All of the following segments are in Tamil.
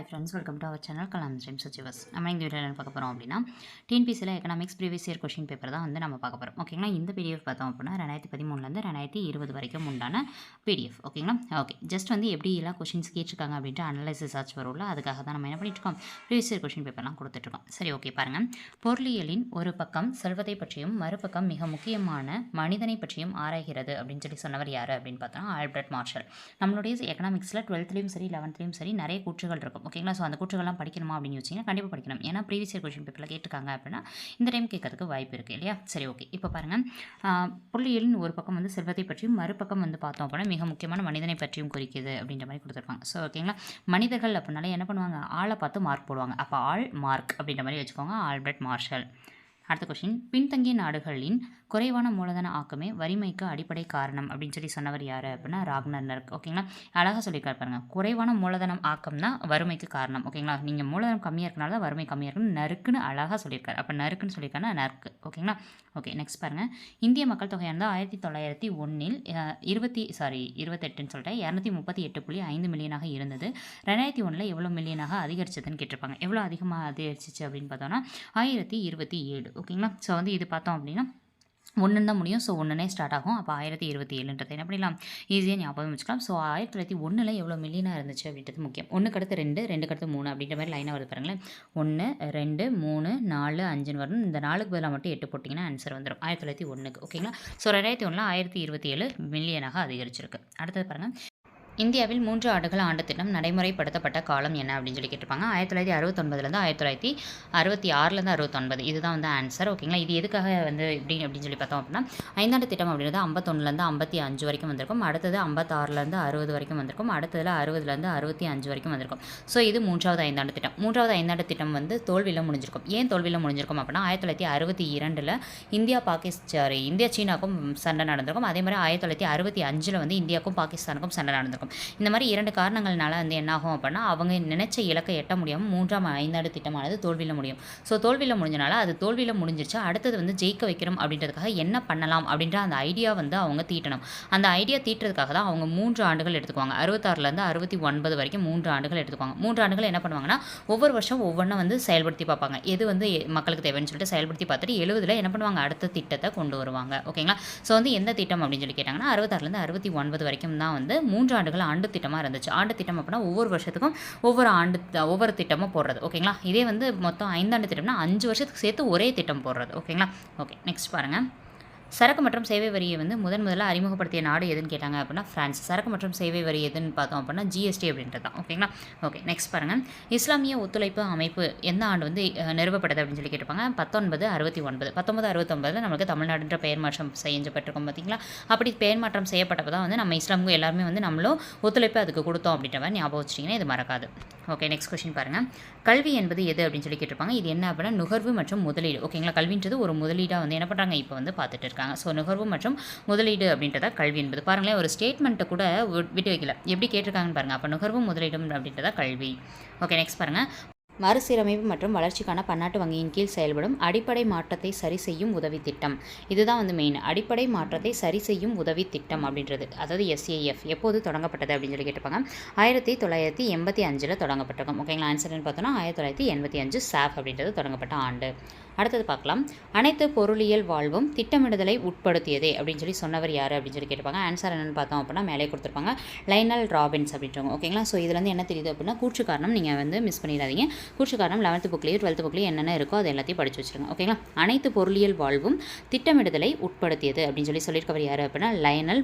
Hi friends welcome to our channel Kalam ஸ்ரீம் சச்சிவஸ் நம்ம இந்த வீடியோவில் பார்க்க போகிறோம் அப்படின்னா டிஎன்பிசியில் economics previous year question paper தான் வந்து நம்ம பார்க்க போகிறோம் ஓகேங்களா இந்த பிடிஎஃப் பார்த்தோம் அப்படின்னா ரெண்டாயிரத்தி பதிமூணுலேருந்து ரெண்டாயிரத்தி இருபது வரைக்கும் உண்டான பிடிஎஃப் ஓகேங்களா ஓகே ஜஸ்ட் வந்து எப்படி எல்லாம் கொஷின்ஸ் கேட்டிருக்காங்க அப்படின்ட்டு அனலைசிஸ் ஆச்சு வரும்ல அதுக்காக தான் நம்ம என்ன பண்ணிட்டுருக்கோம் ப்ரீவியஸ் இயர் கொஷின் பேப்பர்லாம் கொடுத்துட்ருக்கோம் சரி ஓகே பாருங்கள் பொருளியலின் ஒரு பக்கம் செல்வத்தை பற்றியும் மறுபக்கம் மிக முக்கியமான மனிதனை பற்றியும் ஆராய்கிறது அப்படின்னு சொல்லி சொன்னவர் யார் அப்படின்னு பார்த்தோம்னா ஆல்பர்ட் மார்ஷல். நம்மளுடைய எக்கனாமிக்ஸில் டுவெல்த்லேயும் சரி லெவன்த்லேயும் சரி நிறைய கூற்றுகள் இருக்கும். ஓகேங்களா? ஸோ அந்த கூற்றுகள்லாம் படிக்கணுமா அப்படின்னு யோசிச்சிங்கன்னா கண்டிப்பாக படிக்கணும். ஏன்னா ப்ரீவியஸ் இயர் கொஷின் பேப்பரில் கேட்டிருக்காங்க அப்படின்னா இந்த டைம் கேட்கறதுக்கு வாய்ப்பு இருக்குது இல்லையா? சரி ஓகே இப்போ பாருங்கள் புள்ளியலின் ஒரு பக்கம் வந்து செல்வத்தை பற்றியும் மறுபக்கம் வந்து பார்த்தோம் அப்படின்னா மிக முக்கியமான மனிதனை பற்றியும் குறிக்குது அப்படின்ற மாதிரி கொடுத்துருப்பாங்க. ஸோ ஓகேங்களா மனிதர்கள் அப்படின்னாலே என்ன பண்ணுவாங்க? ஆளை பார்த்து மார்க் போடுவாங்க. அப்போ ஆள் மார்க் அப்படின்ற மாதிரி வச்சுக்கோங்க. Albert marshal. அடுத்த கொஷின் பின்தங்கிய நாடுகளின் குறைவான மூலதன ஆக்கமே வறுமைக்கு அடிப்படை காரணம் அப்படின்னு சொல்லி சொன்னவர் யார் அப்படின்னா ராக்னர் நர்க். ஓகேங்களா அழகாக சொல்லியிருக்காரு பாருங்க. குறைவான மூலதனம் ஆக்கம் தான் வறுமைக்கு காரணம். ஓகேங்களா நீங்கள் மூலதனம் கம்மியாக இருக்கனால தான் வறுமை கம்மியாக இருக்குன்னு நறுக்குன்னு அழகாக சொல்லியிருக்காரு. அப்போ நறுக்குன்னு சொல்லியிருக்காருன்னா நறுக்கு. ஓகேங்களா ஓகே நெக்ஸ்ட் பாருங்கள் இந்திய மக்கள் தொகையானது ஆயிரத்தி தொள்ளாயிரத்தி ஒன்றில் இருபத்தி சாரி இருபத்தெட்டுன்னு சொல்லிட்டு இரநூத்தி முப்பத்தி எட்டு புள்ளி ஐந்து மில்லியனாக இருந்தது. ரெண்டாயிரத்தி ஒன்றில் எவ்வளோ மில்லியனாக அதிகரிச்சதுன்னு கேட்டிருப்பாங்க. எவ்வளோ அதிகமாக அதிகரிச்சிச்சு அப்படின்னு பார்த்தோன்னா ஆயிரத்தி இருபத்தி ஏழு. ஓகேங்களா? ஸோ வந்து இது பார்த்தோம் அப்படின்னா ஒன்று தான் முடியும். ஸோ ஒன்றுனே ஸ்டார்ட் ஆகும். அப்போ ஆயிரத்தி இருபத்தி ஏழுன்றது என்ன பண்ணிடலாம்? ஈஸியாக ஞாபகம் வச்சுக்கலாம். ஸோ ஆயிரத்தி தொள்ளாயிரத்தி ஒன்றில் எவ்வளோ மில்லியனாக இருந்துச்சு அப்படின்றது முக்கியம். ஒன்றுக்கு அடுத்து ரெண்டு ரெண்டு அடுத்து மூணு அப்படின்ற மாதிரி லைனாக வருது பாருங்களேன். ஒன்று ரெண்டு மூணு நாலு அஞ்சுன்னு வரணும். இந்த நாலுக்கு பதிலாக மட்டும் எட்டு போட்டிங்கன்னா ஆன்சர் வந்துடும் ஆயிரத்தி தொள்ளாயிரத்தி ஒன்றுக்கு ஓகேங்களா? ஸோ ரெண்டாயிரத்தி ஒன்றில் ஆயிரத்தி இருபத்தி ஏழு மில்லியனாக அதிகரிச்சிருக்கு. அடுத்தது பாருங்கள் இந்தியாவில் மூன்று ஆண்டுகள் ஆண்டு திட்டம் நடைமுறைப்படுத்தப்பட்ட காலம் என்ன அப்படின்னு சொல்லி கேட்டிருப்பாங்க. ஆயிரத்தி தொள்ளாயிரத்தி அறுபத்தொன்பதுலேருந்து ஆயிரத்தி தொள்ளாயிரத்தி அறுபத்தி ஆறுலேருந்து அறுபத்தொன்பது. இதுதான் வந்து ஆன்சர் ஓகேங்களா இது எதுக்காக வந்து இப்படி அப்படின்னு சொல்லி பார்த்தோம் அப்படின்னா ஐந்தாண்டு திட்டம் அப்படின்றது ஐம்பத்தொன்னுலேருந்து ஐம்பத்தி அஞ்சு வரைக்கும் வந்திருக்கும். அடுத்தது ஐம்பத்தாறுலேருந்து அறுபது வரைக்கும் வந்திருக்கும். அடுத்ததில் அறுபதுலேருந்து அறுபத்தி அஞ்சு வரைக்கும் வந்திருக்கும். ஸோ இது மூன்றாவது ஐந்தாண்டு திட்டம். மூன்றாவது ஐந்தாண்டு திட்டம் வந்து தோல்வியில் முடிஞ்சிருக்கும். ஏன் தோல்வியில் முடிஞ்சிருக்கும் அப்படின்னா ஆயிரத்தி தொள்ளாயிரத்தி அறுபத்தி இரண்டில் இந்தியா பாகிஸ்தான் இந்தியா சீனாக்கும் சண்டை நடந்திருக்கும். அதே மாதிரி ஆயிரத்தி தொள்ளாயிரத்தி அறுபத்தி அஞ்சில் வந்து இந்தியாவுக்கும் பாகிஸ்தானுக்கும் சண்டை நடந்திருக்கும். இந்த மாதிரி இரண்டு காரணங்கள்னால வந்து என்னாகும் அப்படின்னா அவங்க நினைச்ச இலக்கை எட்ட முடியாமல் மூன்றாம் ஐந்தாண்டு திட்டமானது தோல்வியில் முடியும். ஸோ தோல்வியில் முடிஞ்சனால அது தோல்வியில் முடிஞ்சிருச்சு அடுத்தது வந்து ஜெயிக்க வைக்கிறோம் அப்படின்றதுக்காக என்ன பண்ணலாம் அப்படின்ற அந்த ஐடியா வந்து அவங்க தீட்டணும். அந்த ஐடியா தீட்டுறதுக்காக தான் அவங்க மூன்று ஆண்டுகள் எடுத்துக்குவாங்க. அறுபத்தாறுலேருந்து அறுபத்தி ஒன்பது வரைக்கும் மூன்று ஆண்டுகள் எடுத்துக்குவாங்க. மூன்று ஆண்டுகள் என்ன பண்ணுவாங்கன்னா ஒவ்வொரு வருஷம் ஒவ்வொன்றும் வந்து செயல்படுத்தி பார்ப்பாங்க. எது வந்து மக்களுக்கு தேவைன்னு சொல்லிட்டு செயல்படுத்தி பார்த்துட்டு எழுபதில் என்ன பண்ணுவாங்க? அடுத்த திட்டத்தை கொண்டு வருவாங்க. ஓகேங்களா ஸோ வந்து எந்த திட்டம் அப்படின்னு சொல்லி கேட்டாங்கன்னா அறுபத்தாறுலேருந்து அறுபத்தி ஒன்பது வரைக்கும் தான் வந்து மூன்று ஆண்டுகள் ஆண்டு திட்டமாக இருந்துச்சு. ஆண்டு திட்டம் அப்படின்னா ஒவ்வொரு வருஷத்துக்கும் ஒவ்வொரு ஆண்டு ஒவ்வொரு திட்டமும் போடுறது. ஓகேங்களா? இதே வந்து மொத்தம் ஐந்தாண்டு திட்டம்னா அஞ்சு வருஷத்துக்கு சேர்த்து ஒரே திட்டம் போடுறது. ஓகேங்களா? ஓகே நெக்ஸ்ட் பாருங்கள் சரக்கு மற்றும் சேவை வரியை வந்து முதன் முதல்ல அறிமுகப்படுத்திய நாடு எதுன்னு கேட்டாங்க அப்படின்னா ஃப்ரான்ஸ் சரக்கு மற்றும் சேவை வரி எதுன்னு பார்த்தோம் அப்படின்னா ஜிஎஸ்டி அப்படின்றது தான். ஓகேங்களா? ஓகே நெக்ஸ்ட் பாருங்கள் இஸ்லாமிய ஒத்துழைப்பு அமைப்பு எந்த ஆண்டு வந்து நிறுவப்பட்டது அப்படின்னு சொல்லி கேட்டிருப்பாங்க? பத்தொன்பது அறுபத்தி ஒன்பது. பத்தொன்பது அறுபத்தொன்பதில் நமக்கு தமிழ்நாடுன்ற பெயர் மாற்றம் செஞ்சப்பட்டிருக்கோம் பார்த்தீங்களா? அப்படி பெயர் மாற்றம் செய்யப்பட்டப்போ தான் வந்து நம்ம இஸ்லாமுக்கு எல்லாருமே வந்து நம்மளும் ஒத்துழைப்பு அதுக்கு கொடுத்தோம் அப்படின்ற மாதிரி ஞாபகம் வச்சிட்டிங்கன்னா இது மறக்காது. ஓகே நெக்ஸ்ட் கொஸ்டின் பாருங்கள் கல்வி என்பது எது அப்படின்னு சொல்லி கேட்டிருப்பாங்க? இது என்ன அப்படின்னா நுகர்வு மற்றும் முதலீடு. ஓகேங்களா? கல்வின்றது ஒரு முதலீடாக வந்து என்ன பண்ணுறாங்க இப்போ வந்து பார்த்துட்டு இருக்காங்க. ஸோ நுகர்வு மற்றும் முதலீடு அப்படின்றத கல்வி என்பது. பாருங்களேன் ஒரு ஸ்டேட்மெண்ட்டை கூட விட்டு வைக்கல. எப்படி கேட்டிருக்காங்கன்னு பாருங்கள் அப்போ நுகர்வு முதலீடு அப்படின்றத கல்வி. ஓகே நெக்ஸ்ட் பாருங்கள் மறுசீரமைப்பு மற்றும் வளர்ச்சிக்கான பன்னாட்டு வங்கியின் கீழ் செயல்படும் அடிப்படை மாற்றத்தை சரி செய்யும் உதவி திட்டம். இதுதான் வந்து மெயின் அடிப்படை மாற்றத்தை சரி செய்யும் உதவி திட்டம் அப்படின்றது. அதாவது எஸ்ஏஎஃப் எப்போது தொடங்கப்பட்டது அப்படின்னு சொல்லி கேட்டிருப்பாங்க. ஆயிரத்தி தொள்ளாயிரத்தி எண்பத்தி அஞ்சில் தொடங்கப்பட்டிருக்கும். ஓகேங்களா ஆன்சர்னு பார்த்தோன்னா ஆயிரத்தி தொள்ளாயிரத்தி எண்பத்தி அஞ்சு சாஃப் அப்படின்றது தொடங்கப்பட்ட ஆண்டு. அடுத்தது பார்க்கலாம். அனைத்து பொருளியல் வாழ்வும் திட்டமிடுதலை உட்படுத்தியதே அப்படின்னு சொல்லி சொன்னவர் யார் அப்படின்னு சொல்லி கேட்டிருப்பாங்க. ஆன்சர் என்னென்னு பார்த்தோம் அப்படின்னா மேலே கொடுத்துருப்பாங்க. லைனல் ராபின்ஸ் அப்படின்றவங்க. ஓகேங்களா ஸோ இதுலேருந்து என்ன தெரியுது அப்படின்னா கூற்று காரணம் நீங்கள் வந்து மிஸ் பண்ணிடாதீங்க. கூற்று காரணம் லெவன்த்து புக்லேயும் டுவெல்த்து புக்லேயும் என்னென்ன இருக்கோ அது எல்லாத்தையும் படிச்சு வச்சுருங்க. ஓகேங்களா அனைத்து பொருளியல் வாழ்வும் திட்டமிடுதலை உட்படுத்தியது அப்படின்னு சொல்லி சொல்லியிருக்கவர் யார் அப்படின்னா லைனல்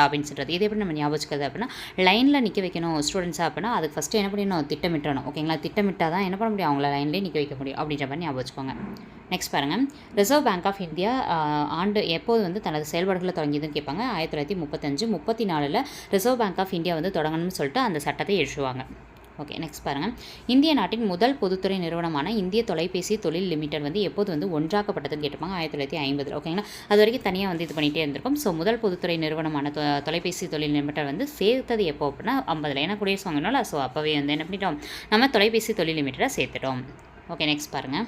ராபின்ஸ்ன்றது இது எப்படி நம்ம ஞாபகம் அப்படின்னா லைனில் நிற்க வைக்கணும் ஸ்டூடெண்ட்ஸாக அப்படின்னா அதுக்கு ஃபஸ்ட்டு என்ன பண்ணணும் திட்டமிட்டணும். ஓகேங்களா திட்டமிட்டால் தான் என்ன பண்ண முடியும்? அவங்கள லைன்லேயே நிற்க வைக்க முடியும். அப்படின்ற மாதிரி ஞாபகம் வச்சுக்கோங்க. நெக்ஸ்ட் பாருங்கள் ரிசர்வ் பேங்க் ஆஃப் இந்தியா ஆண்டு எப்போது வந்து தனது செயல்பாடுகளை தொடங்கியதுன்னு கேட்பாங்க? ஆயிரத்தி தொள்ளாயிரத்தி முப்பத்தஞ்சு முப்பத்தி நாலில் ரிசர்வ் பேங்க் ஆஃப் இந்தியா வந்து தொடங்கணும்னு சொல்லிட்டு அந்த சட்டத்தை எழுதுவாங்க ஓகே நெக்ஸ்ட் பாருங்கள் இந்திய நாட்டின் முதல் பொதுத்துறை நிறுவனமான இந்திய தொலைபேசி தொழில் லிமிடெட் வந்து எப்போது வந்து ஒன்றாக்கப்பட்டதுன்னு கேட்டிருப்பாங்க? ஆயிரத்தி தொள்ளாயிரத்தி ஐம்பதில். ஓகேங்களா அது வரைக்கும் தனியாக வந்து இது பண்ணிகிட்டே இருந்திருக்கும். ஸோ முதல் பொதுத்துறை நிறுவனமான தொலைபேசி தொழில் லிமிடெட் வந்து சேர்த்தது எப்போ அப்படின்னா ஐம்பதில். ஏன்னா குடியரசு வாங்கினால ஸோ அப்போவே வந்து என்ன பண்ணிட்டோம்? நம்ம தொலைபேசி தொழில் லிமிட்டடாக சேர்த்துட்டோம். ஓகே நெக்ஸ்ட் பாருங்கள்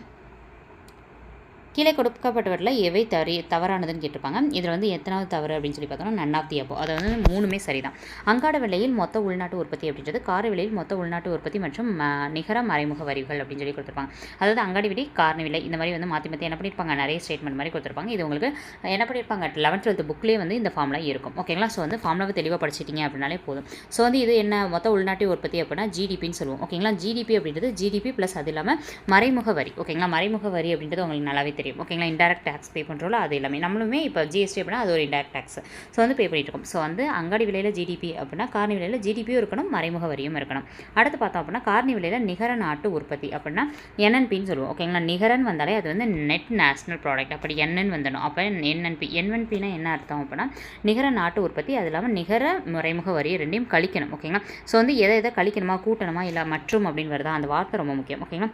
கீழே கொடுக்கப்பட்டவற்றில் எவை தவறி தவறானதுன்னு கேட்டிருப்பாங்க. இதில் வந்து எத்தனாவது தவறு அப்படின்னு சொல்லி பார்த்தோம்னா நன் ஆஃப் தி அப்போ. அது வந்து மூணுமே சரிதான். அங்காட விலையில் மொத்த உள்நாட்டு உற்பத்தி அப்படின்றது கார விலையில் மொத்த உள்நாட்டு உற்பத்தி மற்றும் நிகர மறைமுக வரிகள் அப்படின்னு சொல்லி கொடுத்துருப்பாங்க. அதாவது அங்காடி விலை காரண விலை இந்த மாதிரி வந்து மாற்றி மாற்றி என்ன பண்ணியிருப்பாங்க? நிறைய ஸ்டேட்மெண்ட் மாதிரி கொடுத்துருப்பாங்க. இது உங்களுக்கு என்ன பண்ணியிருப்பாங்க? லெவன்த் டுவெல்த் புக்லேயே வந்து இந்த ஃபார்முலா இருக்கும். ஓகேங்களா ஸோ வந்து ஃபார்முலாவை தெளிவாக படிச்சிட்டிங்க அப்படின்னாலே போதும். ஸோ வந்து இது என்ன? மொத்த உள்நாட்டு உற்பத்தி அப்படின்னா ஜிடிபின்னு சொல்லுவோம். ஓகேங்களா ஜிடிபி அப்படின்றது ஜிடிபி ப்ளஸ் அது இல்லாமல் மறைமுக வரி. ஓகேங்களா மறைமுக வரி அப்படின்றது உங்களுக்கு நல்லாவே தெரியும். ஓகேங்களா இன்டெரக்ட் டேக்ஸ் பே பண்ணுறோம்ல அது எல்லாமே. நம்மளுமே இப்போ ஜிஎஸ்டி அப்படின்னா அது ஒரு இன்டெரக்ட் டேக்ஸ் ஸோ வந்து பே பண்ணிட்டுருக்கோம் ஸோ வந்து அங்காடி விலையில் ஜிடிபி அப்படின்னா காரணி விலையில் ஜிடிபியும் இருக்கணும் மறைமுக வரியும் இருக்கணும். அடுத்து பார்த்தோம் அப்படின்னா காரணி விலையில் நிகர நாட்டு உற்பத்தி அப்படின்னா என்என்பின்னு சொல்லுவோம். ஓகேங்களா நிகரன் வந்தாலே அது வந்து நெட் நேஷனல் ப்ராடக்ட் அப்படி என்என் வந்துடும் அப்போ என்என்பி என்என்பினா என்ன அர்த்தம் அப்படின்னா நிகர நாட்டு உற்பத்தி அது இல்லாமல் நிகர மறைமுக வரி ரெண்டையும் கழிக்கணும். ஓகேங்களா ஸோ வந்து எதை எதை கழிக்கணுமா கூட்டணுமா இல்லை மற்றும் அப்படின்னு வருதா அந்த வார்த்தை ரொம்ப முக்கியம். ஓகேங்களா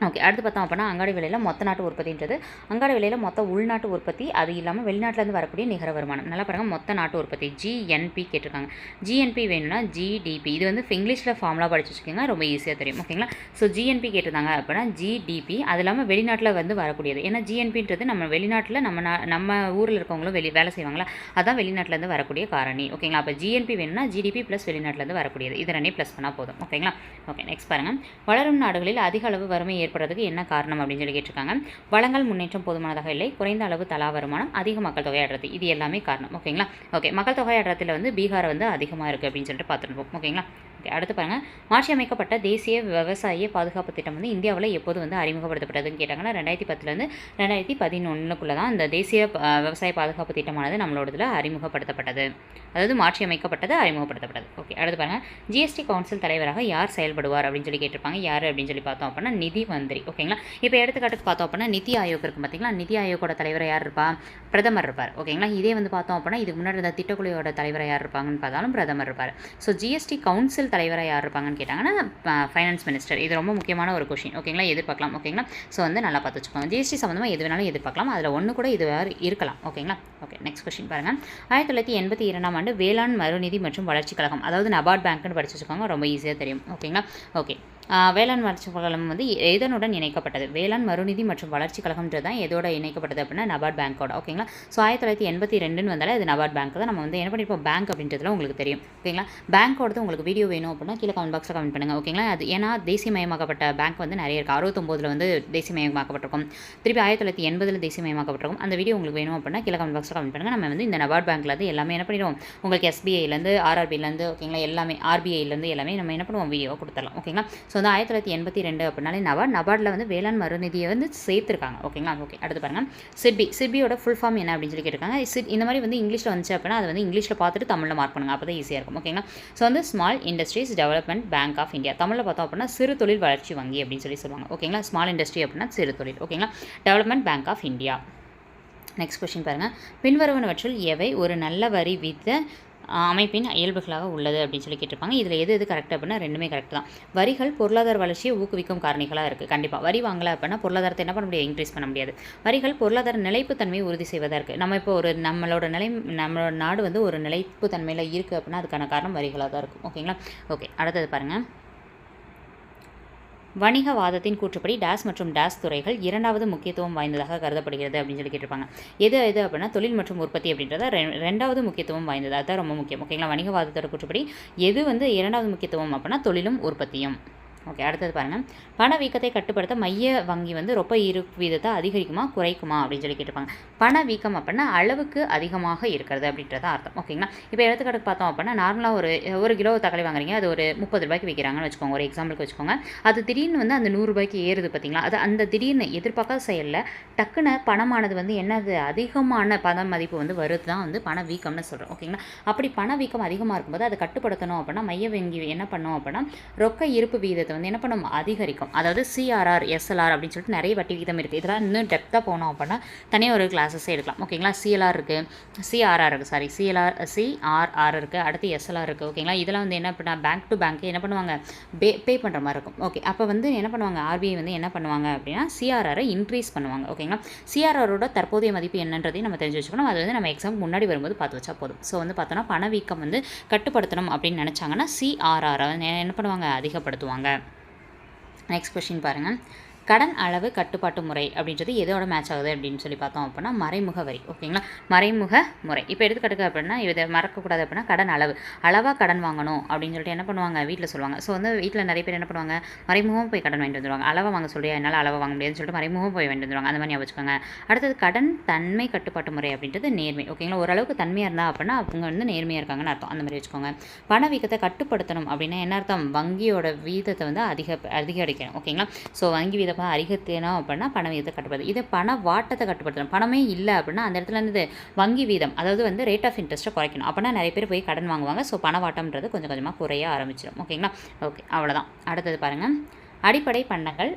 ஓகே அடுத்து பார்த்தோம் அப்படின்னா அங்காடி விலையில் மொத்த நாட்டு உற்பத்தின்றது. அங்காடி விலையில் மொத்த உள்நாட்டு உற்பத்தி அது இல்லாமல் வெளிநாட்டிலேருந்து வரக்கூடிய நிகர வருமானம். நல்லா பாருங்கள் மொத்த நாட்டு உற்பத்தி. ஜிஎன்பி கேட்டிருக்காங்க. ஜிஎன்பி வேணும்னா ஜிடிபி இது வந்து இங்கிலீஷில் ஃபார்முலா படிச்சு வச்சுக்கோங்க ரொம்ப ஈஸியாக தெரியும். ஓகேங்களா ஸோ ஜிஎன்பி கேட்டிருந்தாங்க அப்படின்னா ஜிடிபி அது இல்லாமல் வெளிநாட்டில் வந்து வரக்கூடியது. ஏன்னா ஜிஎன்பின்றது நம்ம வெளிநாட்டில் நம்ம நா- நம்ம ஊரில் இருக்கவங்களும் வெளி வேலை செய்வாங்களா அதான் வெளிநாட்டிலேருந்து வரக்கூடிய காரணி. ஓகேங்களா அப்போ ஜிஎன்பி வேணும்னா ஜிடிபி ப்ளஸ் வெளிநாட்டிலேருந்து வரக்கூடியது. இது ரெண்டையும் ப்ளஸ் பண்ணால் போதும். ஓகேங்களா ஓகே நெக்ஸ்ட் பாருங்கள் வளரும் நாடுகளில் அதிக அளவு வறுமை ஏற்படுறதுக்கு என்ன காரணம் அப்படின்னு சொல்லி கேட்டிருக்காங்க. வளங்கள் முன்னேற்றம் போதுமானதாக இல்லை. குறைந்த அளவு தலா வருமானம் அதிக மக்கள் தொகை அடர்த்தி இது எல்லாமே காரணம். ஓகேங்களா? ஓகே மக்கள் தொகை அடர்த்தியில் வந்து பீகார் வந்து அதிகமாக இருக்குது அப்படின்னு சொல்லிட்டு பார்த்துருப்போம். ஓகேங்களா? ஓகே அடுத்து பாருங்கள் மாற்றி அமைக்கப்பட்ட தேசிய விவசாய பாதுகாப்பு திட்டம் வந்து இந்தியாவில் எப்போது வந்து அறிமுகப்படுத்தப்பட்டதுன்னு கேட்டாங்கன்னா ரெண்டாயிரத்தி பத்துலேருந்து ரெண்டாயிரத்தி பதினொன்றுக்குள்ளே தான் இந்த தேசிய விவசாய பாதுகாப்பு திட்டமானது நம்மளோடதுல அறிமுகப்படுத்தப்பட்டது. அதாவது மாற்றி அமைக்கப்பட்டது அறிமுகப்படுத்தப்பட்டது. ஓகே அடுத்து பாருங்கள் ஜிஎஸ்டி கவுன்சில் தலைவராக யார் செயல்படுவார் அப்படின்னு சொல்லி கேட்டிருப்பாங்க. யார் அப்படின்னு சொல்லி பார்த்தோம் அப்படின்னா நிதி மந்திரி. ஓகேங்களா இப்போ எடுத்துக்காட்டுக்கு பார்த்தோம் அப்படின்னா நிதி ஆயோக் இருக்கும் பார்த்தீங்களா நிதி ஆயோக்கோட தலைவர் யார் இருப்பா? பிரதமர் இருப்பார். ஓகேங்களா இதே வந்து பார்த்தோம் அப்படின்னா இதுக்கு முன்னாடி இருந்த திட்டக்குழுவோட தலைவர் யார் இருப்பாங்கன்னு பார்த்தாலும் பிரதமர் இருப்பார். ஸோ ஜிஎஸ்டி கவுன்சில் தலைவராக யார் இருப்பாங்கன்னு கேட்டாங்கன்னா ஃபைனான்ஸ் மினிஸ்டர் இது ரொம்ப முக்கியமான ஒரு கொஷின் ஓகேங்களா எதிர்பார்க்கலாம். ஓகேங்களா ஸோ வந்து நல்லா பார்த்து வச்சுக்கோங்க. ஜிஎஸ்டி சம்மந்தமாக எது வேணாலும் எதிர்பார்க்கலாம். அதில் ஒன்று கூட இது வேறு இருக்கலாம். ஓகேங்களா ஓகே நெக்ஸ்ட் கொஷின் பாருங்கள் ஆயிரத்தி தொள்ளாயிரத்தி எண்பத்தி இரண்டாம் ஆண்டு வேளாண் மறுநிதி மற்றும் வளர்ச்சி கழகம் அதாவது நபார்ட் பேங்க்னு படிச்சு வச்சுக்கோங்க. ரொம்ப ஈஸியாக தெரியும். ஓகேங்களா ஓகே வேளாண் வளர்ச்சி கழகம் வந்து எதனுடன் இணைக்கப்பட்டது? வேளாண் மறுநிதி மற்றும் வளர்ச்சி கழகம்ன்றது தான் எதோட இணைக்கப்பட்டது அப்படின்னா நபார்ட் பேங்கோட ஓகேங்களா ஸோ ஆயிரத்தி தொள்ளாயிரத்தி எண்பத்தி ரெண்டுன்னு வந்தாலே அது நபார்ட் பேங்க் தான். நம்ம வந்து என்ன பண்ணியிருப்போம் பேங்க் அப்படின்றதுல உங்களுக்கு தெரியும். ஓகேங்களா பேங்க்கோடது உங்களுக்கு வீடியோ வேணும் அப்படின்னா கீழே கமெண்ட் பாக்ஸில் கமெண்ட் பண்ணுங்கள் ஓகேங்களா அது ஏன்னா தேசியமயமாக்கப்பட்ட பேங்க் வந்து நிறைய இருக்குது அறுபத்தொம்போதில் வந்து தேசியமயமாக்கப்பட்டிருக்கும். திருப்பி ஆயிரத்தி தொள்ளாயிரத்தி எண்பதில் தேசியமயமாக்கப்பட்டிருக்கும். அந்த வீடியோ உங்களுக்கு வேணும் அப்படின்னா கீழே கமெண்ட் பாக்ஸில் கமெண்ட் பண்ணுங்கள் நம்ம வந்து இந்த நபார்ட் பேங்க்லருந்து எல்லாமே என்ன பண்ணிடுவோம்? உங்களுக்கு எஸ்பிஐலேருந்து ஆர்ஆர்பிலேருந்து ஓகேங்களா எல்லாமே ஆர்பிஐலேருந்து எல்லாமே நம்ம என்ன பண்ணுவோம்? வீடியோ கொடுத்துடலாம். ஓகேங்களா ஸோ வந்து ஆயிரத்தி தொள்ளாயிரத்தி எண்பத்தி ரெண்டு அப்படின்னாலே நபார்ட் நபார்டில் வந்து வேளாண் மறுநிதியை வந்து சேர்த்துருக்காங்க. ஓகேங்களா ஓகே அடுத்து பாருங்கள் சிட்பி. சிட்பியோட ஃபுல் ஃபார்ம் என்ன அப்படின்னு சொல்லி கேட்டிருக்காங்க. சிட் இந்த மாதிரி வந்து இங்கிலீஷில் வந்துச்சு அப்படின்னா அதை வந்து இங்கிலீஷில் பார்த்துட்டு தமிழில் மார்க் பண்ணுங்க. அப்போ தான் ஈஸியாக இருக்கும். ஓகேங்களா ஸோ வந்து small industries development bank of India தமிழில் பார்த்தோம் அப்படின்னா சிறு தொழில் வளர்ச்சி வங்கி அப்படின்னு சொல்லி சொல்லுவாங்க. ஓகேங்களா ஸ்மால் இண்டஸ்ட்ரி அப்படின்னா சிறு தொழில். ஓகேங்களா development bank of India next question பாருங்கள் பின்வருவனவற்றில் எவை ஒரு நல்ல வரி வித அமைப்பின் இயல்புகளாக உள்ளது அப்படின்னு சொல்லி கேட்டிருப்பாங்க. இதில் எது எது கரெக்ட் அப்படின்னா ரெண்டுமே கரெக்ட் தான். வரிகள் பொருளாதார வளர்ச்சியை ஊக்குவிக்கும் காரணிகளாக இருக்குது கண்டிப்பாக வரி வாங்கலை அப்படின்னா பொருளாதாரத்தை என்ன பண்ண முடியாது? இன்க்ரீஸ் பண்ண முடியாது. வரிகள் பொருளாதார நிலைப்புத்தன்மையை உறுதி செய்வதாக இருக்குது நம்ம இப்போ ஒரு நம்மளோட நிலை நம்மளோட நாடு வந்து ஒரு நிலைப்பு தன்மையில் இருக்குது அப்படின்னா அதுக்கான காரணம் வரிகளாக தான் இருக்கும். ஓகேங்களா? ஓகே. அடுத்தது பாருங்கள் வணிகவாதத்தின் கூற்றுப்படி டேஸ் மற்றும் டேஸ் துறைகள் இரண்டாவது முக்கியத்துவம் வாய்ந்ததாக கருதப்படுகிறது அப்படின்னு சொல்லி கேட்டிருப்பாங்க. எது எது அப்படின்னா தொழில் மற்றும் உற்பத்தி அப்படின்றத ரெ- ரெண்டாவது முக்கியத்துவம் வாய்ந்தது. அதுதான் ரொம்ப முக்கியம். ஓகேங்களா? வணிகவாதத்தோட கூற்றுப்படி எது வந்து இரண்டாவது முக்கியத்துவம் அப்படின்னா தொழிலும் உற்பத்தியும். ஓகே அடுத்தது பாருங்கள் பணவீக்கத்தை கட்டுப்படுத்த மைய வங்கி வந்து ரொம்ப இரு வீதத்தை அதிகரிக்குமா குறைக்குமா அப்படின்னு சொல்லி கேட்டிருப்பாங்க. பணவீக்கம் அப்படின்னா அளவுக்கு அதிகமாக இருக்கிறது அப்படின்றத அர்த்தம். ஓகேங்களா? இப்போ எடுத்துக்காட்டுக்கு பார்த்தோம் அப்படின்னா நார்மலாக ஒரு ஒரு கிலோ தக்காளி வாங்குறீங்க அது ஒரு முப்பது ரூபாய்க்கு விற்கிறாங்கன்னு வச்சுக்கோங்க ஒரு எக்ஸாம்பிளுக்கு வச்சுக்கோங்க. அது திடீர்னு வந்து அந்த நூறுரூபாய்க்கு ஏறுது பார்த்தீங்களா? அது அந்த திடீர்னு எதிர்பார்க்காத செயலில் டக்குன்னு பணமானது வந்து என்னது அதிகமான பண மதிப்பு வந்து வருது தான் வந்து பணவீக்கம்னு சொல்கிறோம் ஓகேங்களா? அப்படி பணவீக்கம் அதிகமாக இருக்கும்போது அதை கட்டுப்படுத்தணும் அப்படின்னா மைய வங்கி என்ன பண்ணும் அப்படின்னா ரொக்க இருப்பு வீதத்தை வந்து என்ன பண்ணும்? அதிகரிக்கும். அதாவது சிஆர்ஆர் எஸ்எல்ஆர் அப்படின்னு சொல்லிட்டு நிறைய வட்டி விகிதம் இருக்குது இதெல்லாம் இன்னும் டெப்த்தாக போனோம் அப்படின்னா தனியாக ஒரு கிளாஸஸே எடுக்கலாம். ஓகேங்களா சிஎல்ஆர் இருக்குது சிஆர்ஆர் இருக்குது சாரி சிஎல்ஆர் சிஆர்ஆர் இருக்குது அடுத்து எஸ்எல்ஆர் இருக்குது ஓகேங்களா இதெல்லாம் வந்து என்ன பண்ணால் பேங்க் டு பேங்க் என்ன பண்ணுவாங்க? பே பே பண்ணுற மாதிரி இருக்கும். ஓகே அப்போ வந்து என்ன பண்ணுவாங்க? ஆர்பிஐ வந்து என்ன பண்ணுவாங்க அப்படின்னா சிஆர்ஆரை இன்க்ரீஸ் பண்ணுவாங்க. ஓகேங்களா சிஆர்ஆரோட தற்போதைய மதிப்பு என்னன்றதையும் நம்ம தெரிஞ்சு வச்சுக்கணும். அது வந்து நம்ம எக்ஸாம் முன்னாடி வரும்போது பார்த்து வச்சா போதும். ஸோ வந்து பார்த்தோன்னா பணவீக்கம் வந்து கட்டுப்படுத்தணும் அப்படின்னு நினச்சாங்கன்னா சிஆர்ஆரை என்ன பண்ணுவாங்க? அதிகப்படுத்துவாங்க. நெக்ஸ்ட் கொஷின் பாருங்கள் கடன் அளவு கட்டுப்பாட்டு முறை அப்படின்றது எதோட மேட்ச் ஆகுது அப்படின்னு சொல்லி பார்த்தோம் அப்படின்னா மறைமுக வரி ஓகேங்களா? மறைமுக முறை. இப்போ எடுத்துக்கிட்டு அப்படின்னா இதை மறக்கக்கூடாது அப்படின்னா கடன் அளவு. அளவாக கடன் வாங்கணும் அப்படின்னு சொல்லிட்டு என்ன பண்ணுவாங்க? வீட்டில் சொல்லுவாங்க. ஸோ வந்து வீட்டில் நிறைய பேர் என்ன பண்ணுவாங்க? மறைமுகம் போய் கடன் வாங்கிட்டு வந்துடுவாங்க அளவாக வாங்க சொல்லியா? என்னால் அளவாக வாங்க முடியாதுன்னு சொல்லிட்டு மறைமுகம் போய் வாங்கிட்டு வந்துடுவாங்க அந்த மாதிரி ஞாபகம் வச்சுக்கோங்க. அடுத்தது கடன் தன்மை கட்டுப்பாட்டு முறை அப்படின்றது நேர்மை ஓகேங்களா? ஓரளவுக்கு தன்மையாக இருந்தால் அப்படின்னா அவங்க வந்து நேர்மையாக இருக்காங்கன்னு அர்த்தம். அந்த மாதிரி வச்சுக்கோங்க. பணவீக்கத்தை கட்டுப்படுத்தணும் அப்படின்னா என்ன அர்த்தம்? வங்கியோட வீதத்தை வந்து அதிக அதிகரிக்கணும் ஓகேங்களா? ஸோ வங்கி வீதம் அதிகரிக்கணும் அப்படின்னா பண வீதத்தை கட்டுப்படுது இதே பண வாட்டத்தை கட்டுப்படுத்தணும். பணமே இல்லை அப்படின்னா அந்த இடத்துல இருந்து வங்கி வீதம் அதாவது வந்து ரேட் ஆஃப் இன்ட்ரெஸ்ட்டை குறைக்கணும். அப்படின்னா நிறைய பேர் போய் கடன் வாங்குவாங்க. ஸோ பண வாட்டம்ன்றது கொஞ்சம் கொஞ்சமாக குறைய ஆரம்பிச்சிடும் ஓகேங்களா ஓகே அவ்வளோதான் அடுத்தது பாருங்கள் அடிப்படை பண்டங்கள்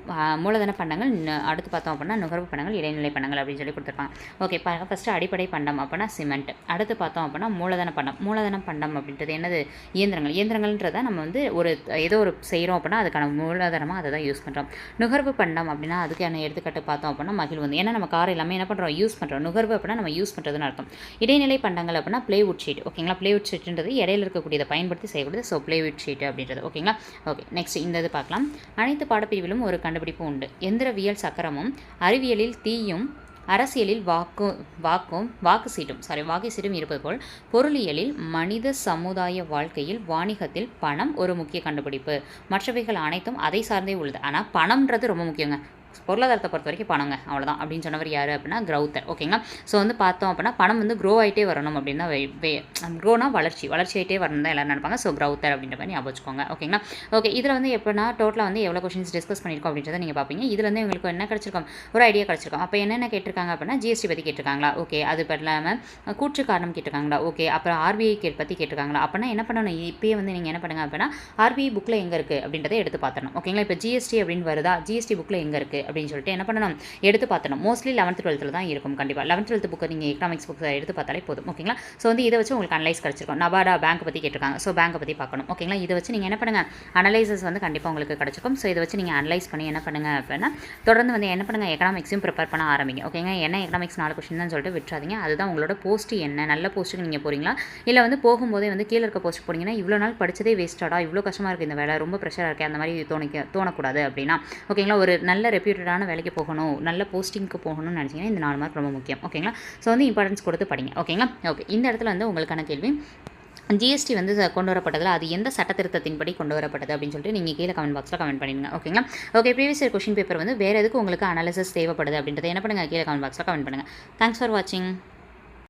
மூலதன பண்டங்கள் அடுத்து பார்த்தோம் அப்படின்னா நுகர்வு பண்டங்கள் இடைநிலை பண்டங்கள் அப்படின்னு சொல்லி கொடுத்துருப்பாங்க. ஓகே பாருங்க ஃபஸ்ட்டு அடிப்படை பண்டம் அப்படின்னா சிமெண்ட் அடுத்து பார்த்தோம் அப்படின்னா மூலதன பண்டம். மூலதன பண்டம் அப்படின்றது என்னது? இயந்திரங்கள். இயந்திரங்கள்ன்றதை நம்ம வந்து ஒரு ஏதோ ஒரு செய்கிறோம் அப்படின்னா அதுக்கான மூலதனமாக அதை தான் யூஸ் பண்ணுறோம் நுகர்வு பண்டம் அப்படின்னா அதுக்கான எடுத்துக்காட்டு பார்த்தோம் அப்படின்னா மகிழ்வு ஏன்னா நம்ம கார் எல்லாமே என்ன பண்ணுறோம் யூஸ் பண்ணுறோம் நுகர்வு அப்படின்னா நம்ம யூஸ் பண்ணுறதுன்னு அர்த்தம். இடைநிலை பண்டங்கள் அப்படின்னா ப்ளேவுட் ஷீட் ஓகேங்களா ப்ளேவுட் ஷீட்ன்றது இடையில இருக்கக்கூடியதை பயன்படுத்தி செய்யக்கூடியது ஸோ ப்ளேவுட் ஷீட் அப்படின்றது. ஓகேங்களா ஓகே நெக்ஸ்ட் இந்த இது பார்க்கலாம். அனைத்து பாடப்பிரிவிலும் ஒரு கண்டுபிடிப்பு உண்டு. எந்திரவியல் சக்கரமும் அறிவியலில் தீயும் அரசியலில் வாக்கு வாக்கும் வாக்கு சீட்டும் சாரி வாக்கு சீட்டும் இருப்பது போல் பொருளியலில் மனித சமுதாய வாழ்க்கையில் வாணிகத்தில் பணம் ஒரு முக்கிய கண்டுபிடிப்பு. மற்றவைகள் அனைத்தும் அதை சார்ந்தே உள்ளது. ஆனால் பணம்ன்றது ரொம்ப முக்கியங்க. பொருளாதாரத்தை பொறுத்த வரைக்கும் பணங்க அவ்வளோதான் அப்படின்னு சொன்னவர் யார் அப்படின்னா க்ரௌத்தர். ஓகேங்களா ஸோ வந்து பார்த்தோம் அப்படின்னா பணம் வந்து க்ரோ ஆகிட்டே வரணும் அப்படின்னா க்ரோனா um, வளர்ச்சி. வளர்ச்சி ஆகிட்டே வரணும் தான் எல்லோரும் நினைப்பாங்க. ஸோ க்ரௌத்தர் அப்படின்ற மாதிரி ஞாபகம் வச்சுக்கோங்க. ஓகேங்களா ஓகே இதில் வந்து எப்படின்னா டோட்டலாக வந்து எவ்வளோ கொஷின்ஸ் டிஸ்கஸ் பண்ணியிருக்கோம் அப்படின்றத நீங்கள் பார்ப்பீங்க. இதில் வந்து உங்களுக்கு என்ன கிடச்சிருக்கும்? ஒரு ஐடியா கிடச்சிருக்கும். அப்போ என்னென்ன கேட்டிருக்காங்க அப்படின்னா ஜிஎஸ்டி பற்றி கேட்டிருக்காங்களா? ஓகே அது இல்லாமல் கூற்று காரணம் கேட்டிருக்காங்களா? ஓகே அப்புறம் ஆர்பிஐ கேட் பற்றி கேட்டிருக்காங்களா? அப்படின்னா என்ன பண்ணணும்? இப்போயே வந்து நீங்கள் என்ன பண்ணுங்க அப்படின்னா ஆர்பிஐ புக்கில் எங்கே இருக்குது அப்படின்றத எடுத்து பார்த்தணும் ஓகேங்களா இப்போ ஜிஎஸ்டி அப்படின்னு வருதா? ஜிஎஸ்டி புக்கில் எங்கே இருக்குது அப்படின்னு சொல்லிட்டு என்ன பண்ணணும்? எடுத்து பார்த்தணும். மோஸ்ட்லி லெவன்த் டுவெல்த்தில் தான் இருக்கும். கண்டிப்பாக லெவன்த் டுவெல்த் புக்கை நீங்கள் எக்கனாமிக்ஸ் புக்ஸ் எடுத்து பார்த்தாலே போதும். ஓகேங்களா ஸோ வந்து இதை வச்சு உங்களுக்கு அனலைஸ் கிடச்சிருக்கும். நபாடா பேங்க் பற்றி கேட்டிருக்காங்க. ஸோ பேங்க்கை பற்றி பார்க்கணும். ஓகேங்களா இதை வச்சு நீங்கள் என்ன பண்ணுங்கள் அனலைசஸ் வந்து கண்டிப்பாக உங்களுக்கு கிடச்சிருக்கும். ஸோ இதை வச்சு நீங்கள் அனலைஸ் பண்ணி என்ன பண்ணுங்கள் அப்படின்னா தொடர்ந்து வந்து என்ன பண்ணுங்கள் எக்கனாமிக்ஸையும் ப்ரிப்பேர் பண்ண ஆரம்பிங்க. ஓகேங்க என்ன எக்கனாமிக்ஸ் நாலு கொஸ்டின் தான் சொல்லிட்டு விட்டுறாதீங்க. அதுதான் உங்களோட போஸ்ட் என்ன? நல்ல போஸ்ட்டுக்கு நீங்கள் போகிறீங்களா இல்லை வந்து போகும்போதே வந்து கீழே இருக்க போஸ்ட் போனீங்கன்னா இவ்வளோ நாள் படித்ததே வேஸ்ட்டாடா இவ்வளோ கஷ்டமாக இருக்குது இந்த வேலை? ரொம்ப ப்ரெஷராக இருக்கே? அந்த மாதிரி தோணிக்க தோணக்கூடாது அப்படின்னா. ஓகேங்களா ஒரு நல்ல ரெப்யூட்டடான வேலைக்கு போகணும் நல்ல போஸ்டிங்க்கு போகணும்னு நினச்சிங்கன்னா இந்த நாலு மார்க் ரொம்ப முக்கியம். ஓகேங்களா ஸோ வந்து இம்பார்ட்டன்ஸ் கொடுத்து படிங்க. ஓகேங்களா ஓகே இந்த இடத்துல வந்து உங்களுக்கான கேள்வி. ஜிஎஸ்டி வந்து கொண்டு வரப்பட்டதில் அது எந்த சட்டத்திருத்தத்தின்படி கொண்டு வரப்பட்டது அப்படின்னு சொல்லிட்டு நீங்கள் கீழே கமெண்ட் பாக்ஸில் கமெண்ட் பண்ணிடுங்க. ஓகேங்களா okay previous year question paper வந்து வேறு எதுக்கு உங்களுக்கு அனாலிசிஸ் தேவைப்படுது அப்படின்றத என்ன பண்ணுங்கள் கீழே கமெண்ட் பாக்ஸில் கமெண்ட் பண்ணுங்கள் தேங்க்ஸ் ஃபார் வாட்சிங்